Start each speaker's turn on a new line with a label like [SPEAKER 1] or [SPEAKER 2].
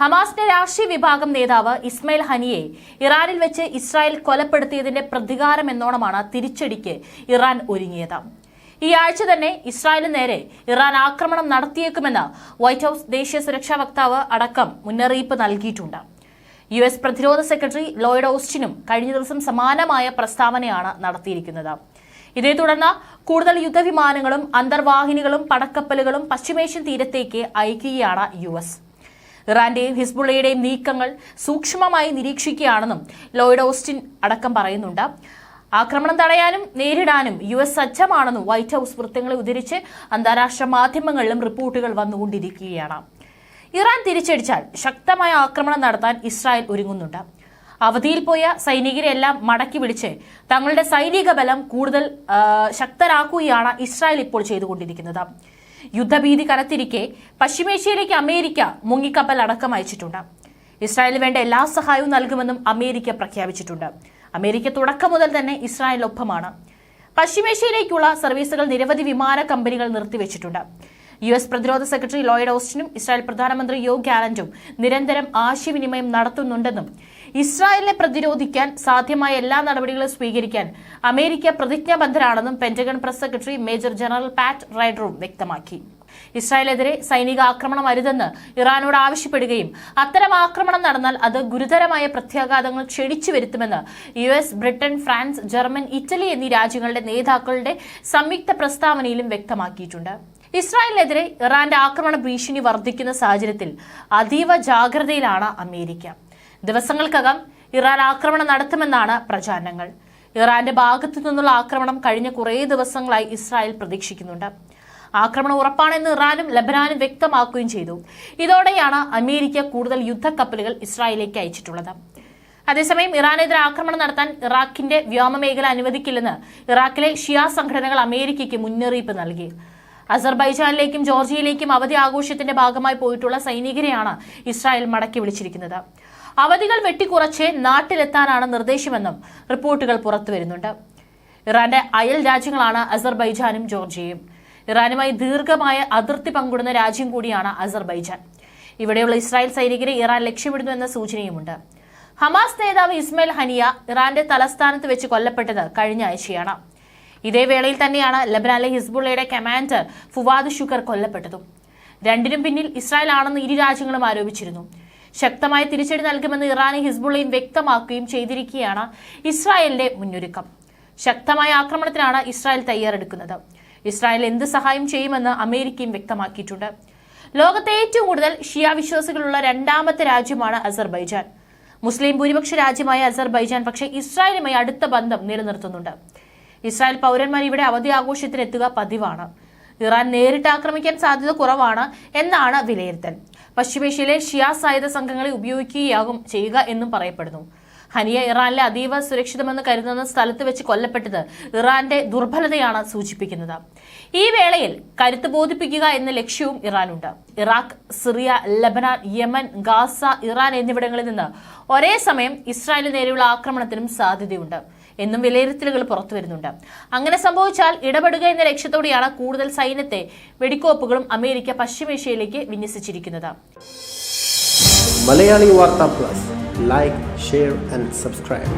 [SPEAKER 1] ഹമാസിന്റെ രാഷ്ട്രീയ വിഭാഗം നേതാവ് ഇസ്മയിൽ ഹനിയെ ഇറാനിൽ വെച്ച് ഇസ്രായേൽ കൊലപ്പെടുത്തിയതിന്റെ പ്രതികാരം എന്നോണമാണ് തിരിച്ചടിക്ക് ഇറാൻ ഒരുങ്ങിയത്. ഈ ആഴ്ച തന്നെ ഇസ്രായേലിന് നേരെ ഇറാൻ ആക്രമണം നടത്തിയേക്കുമെന്ന് വൈറ്റ് ഹൌസ് ദേശീയ സുരക്ഷാ വക്താവ് അടക്കം മുന്നറിയിപ്പ് നൽകിയിട്ടുണ്ട്. യു എസ് പ്രതിരോധ സെക്രട്ടറി ലോയിഡ് ഓസ്റ്റിനും കഴിഞ്ഞ ദിവസം സമാനമായ പ്രസ്താവനയാണ് നടത്തിയിരിക്കുന്നത്. ഇതേ തുടർന്ന് കൂടുതൽ യുദ്ധവിമാനങ്ങളും അന്തർവാഹിനികളും പടക്കപ്പലുകളും പശ്ചിമേഷ്യൻ തീരത്തേക്ക് അയക്കുകയാണ് യു എസ്. ഇറാന്റെയും ഹിസ്ബുള്ളയുടെയും നീക്കങ്ങൾ സൂക്ഷ്മമായി നിരീക്ഷിക്കുകയാണെന്നും ലോയിഡ് ഓസ്റ്റിൻ അടക്കം പറയുന്നുണ്ട്. ആക്രമണം തടയാനും നേരിടാനും യു എസ് സജ്ജമാണെന്നും വൈറ്റ് ഹൌസ് വൃത്തങ്ങളെ ഉദ്ധരിച്ച് അന്താരാഷ്ട്ര മാധ്യമങ്ങളിലും റിപ്പോർട്ടുകൾ വന്നുകൊണ്ടിരിക്കുകയാണ്. ഇറാൻ തിരിച്ചടിച്ചാൽ ശക്തമായ ആക്രമണം നടത്താൻ ഇസ്രായേൽ ഒരുങ്ങുന്നുണ്ട്. അവധിയിൽ പോയ സൈനികരെല്ലാം മടക്കി വിളിച്ച് തങ്ങളുടെ സൈനിക ബലം കൂടുതൽ ശക്തരാക്കുകയാണ് ഇസ്രായേൽ ഇപ്പോൾ ചെയ്തുകൊണ്ടിരിക്കുന്നത്. യുദ്ധഭീതി കനത്തിരിക്കെ പശ്ചിമേഷ്യയിലേക്ക് അമേരിക്ക മുങ്ങിക്കപ്പൽ അടക്കം അയച്ചിട്ടുണ്ട്. ഇസ്രായേലിന് വേണ്ട എല്ലാ സഹായവും നൽകുമെന്നും അമേരിക്ക പ്രഖ്യാപിച്ചിട്ടുണ്ട്. അമേരിക്ക തുടക്കം മുതൽ തന്നെ ഇസ്രായേലിനൊപ്പമാണ്. പശ്ചിമേഷ്യയിലേക്കുള്ള സർവീസുകൾ നിരവധി വിമാന കമ്പനികൾ നിർത്തിവെച്ചിട്ടുണ്ട്. യു എസ് പ്രതിരോധ സെക്രട്ടറി ലോയിഡ് ഓസ്റ്റിനും ഇസ്രായേൽ പ്രധാനമന്ത്രി യോ ഗാലന്റും നിരന്തരം ആശയവിനിമയം നടത്തുന്നുണ്ടെന്നും ഇസ്രായേലിനെ പ്രതിരോധിക്കാൻ സാധ്യമായ എല്ലാ നടപടികളും സ്വീകരിക്കാൻ America പ്രതിജ്ഞാബദ്ധരാണെന്നും Pentagon press secretary major general Pat റൈഡറും വ്യക്തമാക്കി. ഇസ്രായേലെതിരെ സൈനിക ആക്രമണം അരുതെന്ന് ഇറാനോട് ആവശ്യപ്പെടുകയും അത്തരം ആക്രമണം നടന്നാൽ അത് ഗുരുതരമായ പ്രത്യാഘാതങ്ങൾ ക്ഷണിച്ചു വരുത്തുമെന്ന് U S Britain France German Italy എന്നീ രാജ്യങ്ങളുടെ നേതാക്കളുടെ സംയുക്ത പ്രസ്താവനയിലും വ്യക്തമാക്കിയിട്ടുണ്ട്. ഇസ്രായേലിനെതിരെ ഇറാന്റെ ആക്രമണ ഭീഷണി വർദ്ധിക്കുന്ന സാഹചര്യത്തിൽ അതീവ ജാഗ്രതയിലാണ് അമേരിക്ക. ദിവസങ്ങൾക്കകം ഇറാൻ ആക്രമണം നടത്തുമെന്നാണ് പ്രചാരണങ്ങൾ. ഇറാന്റെ ഭാഗത്തു നിന്നുള്ള ആക്രമണം കഴിഞ്ഞ കുറേ ദിവസങ്ങളായി ഇസ്രായേൽ പ്രതീക്ഷിക്കുന്നുണ്ട്. ആക്രമണം ഉറപ്പാണെന്ന് ഇറാനും ലബനാനും വ്യക്തമാക്കുകയും ചെയ്തു. ഇതോടെയാണ് അമേരിക്ക കൂടുതൽ യുദ്ധക്കപ്പലുകൾ ഇസ്രായേലിലേക്ക് അയച്ചിട്ടുള്ളത്. അതേസമയം ഇറാനെതിരെ ആക്രമണം നടത്താൻ ഇറാഖിന്റെ വ്യോമമേഖല അനുവദിക്കില്ലെന്ന് ഇറാഖിലെ ഷിയ സംഘടനകൾ അമേരിക്കയ്ക്ക് മുന്നറിയിപ്പ് നൽകി. അസർബൈജാനിലേക്കും ജോർജിയയിലേക്കും അവധി ആഘോഷത്തിന്റെ ഭാഗമായി പോയിട്ടുള്ള സൈനികരെയാണ് ഇസ്രായേൽ മടക്കി വിളിച്ചിരിക്കുന്നത്. അവധികൾ വെട്ടിക്കുറച്ച് നാട്ടിലെത്താനാണ് നിർദ്ദേശമെന്നും റിപ്പോർട്ടുകൾ പുറത്തുവരുന്നുണ്ട് ഇറാന്റെ അയൽ രാജ്യങ്ങളാണ് അസർബൈജാനും ജോർജിയയും. ഇറാനുമായി ദീർഘമായ അതിർത്തി പങ്കിടുന്ന രാജ്യം കൂടിയാണ് അസർബൈജാൻ. ഇവിടെയുള്ള ഇസ്രായേൽ സൈനികരെ ഇറാൻ ലക്ഷ്യമിടുന്നു എന്ന സൂചനയുമുണ്ട്. ഹമാസ് നേതാവ് ഇസ്മയിൽ ഹനിയ ഇറാന്റെ തലസ്ഥാനത്ത് വെച്ച് കൊല്ലപ്പെട്ടത് കഴിഞ്ഞ ആഴ്ചയാണ്. ഇതേ വേളയിൽ തന്നെയാണ് ലബനാനിലെ ഹിസ്ബുള്ളയുടെ കമാൻഡർ ഫുവാദ് ഷുക്കർ കൊല്ലപ്പെട്ടതും. രണ്ടിനും പിന്നിൽ ഇസ്രായേൽ ആണെന്ന് ഇരു രാജ്യങ്ങളും ആരോപിച്ചിരുന്നു. ശക്തമായ തിരിച്ചടി നൽകുമെന്ന് ഇറാനും ഹിസ്ബുള്ളയും വ്യക്തമാക്കുകയും ചെയ്തിരിക്കുകയാണ് ഇസ്രായേലിന്റെ മുന്നൊരുക്കം. ശക്തമായ ആക്രമണത്തിനാണ് ഇസ്രായേൽ തയ്യാറെടുക്കുന്നത്. ഇസ്രായേൽ എന്ത് സഹായം ചെയ്യുമെന്ന് അമേരിക്കയും വ്യക്തമാക്കിയിട്ടുണ്ട്. ലോകത്തെ ഏറ്റവും കൂടുതൽ ഷിയ വിശ്വാസികളുള്ള രണ്ടാമത്തെ രാജ്യമാണ് അസർബൈജാൻ. മുസ്ലിം ഭൂരിപക്ഷ രാജ്യമായ അസർബൈജാൻ പക്ഷേ ഇസ്രായേലുമായി അടുത്ത ബന്ധം നിലനിർത്തുന്നുണ്ട്. ഇസ്രായേൽ പൗരന്മാർ ഇവിടെ അവധി ആഘോഷത്തിന് എത്തുക പതിവാണ്. ഇറാൻ നേരിട്ട് ആക്രമിക്കാൻ സാധ്യത കുറവാണ് എന്നാണ് വിലയിരുത്തൽ. പശ്ചിമേഷ്യയിലെ ഷിയാ സായുധ സംഘങ്ങളെ ഉപയോഗിക്കുകയാകും ചെയ്യുക എന്നും പറയപ്പെടുന്നു. ഹനിയ ഇറാനിലെ അതീവ സുരക്ഷിതമെന്ന് കരുതുന്ന സ്ഥലത്ത് വെച്ച് കൊല്ലപ്പെട്ടത് ഇറാന്റെ ദുർബലതയാണ് സൂചിപ്പിക്കുന്നത്. ഈ വേളയിൽ കരുത്ത് ബോധിപ്പിക്കുക എന്ന ലക്ഷ്യവും ഇറാനുണ്ട്. Iraq Syria Lebanon Yemen Gaza Iran എന്നിവിടങ്ങളിൽ നിന്ന് ഒരേ സമയം ഇസ്രായേലിന് നേരെയുള്ള ആക്രമണത്തിനും സാധ്യതയുണ്ട്. എന്നും വിലയിരുത്തലുകൾ പുറത്തു വരുന്നുണ്ട്. അങ്ങനെ സംഭവിച്ചാൽ ഇടപെടുക എന്ന ലക്ഷ്യത്തോടെയാണ് കൂടുതൽ സൈന്യത്തെ വെടിക്കോപ്പുകളും America പശ്ചിമേഷ്യയിലേക്ക് വിന്യസിച്ചിരിക്കുന്നത്.
[SPEAKER 2] Malayali Vartha plus. Like share and subscribe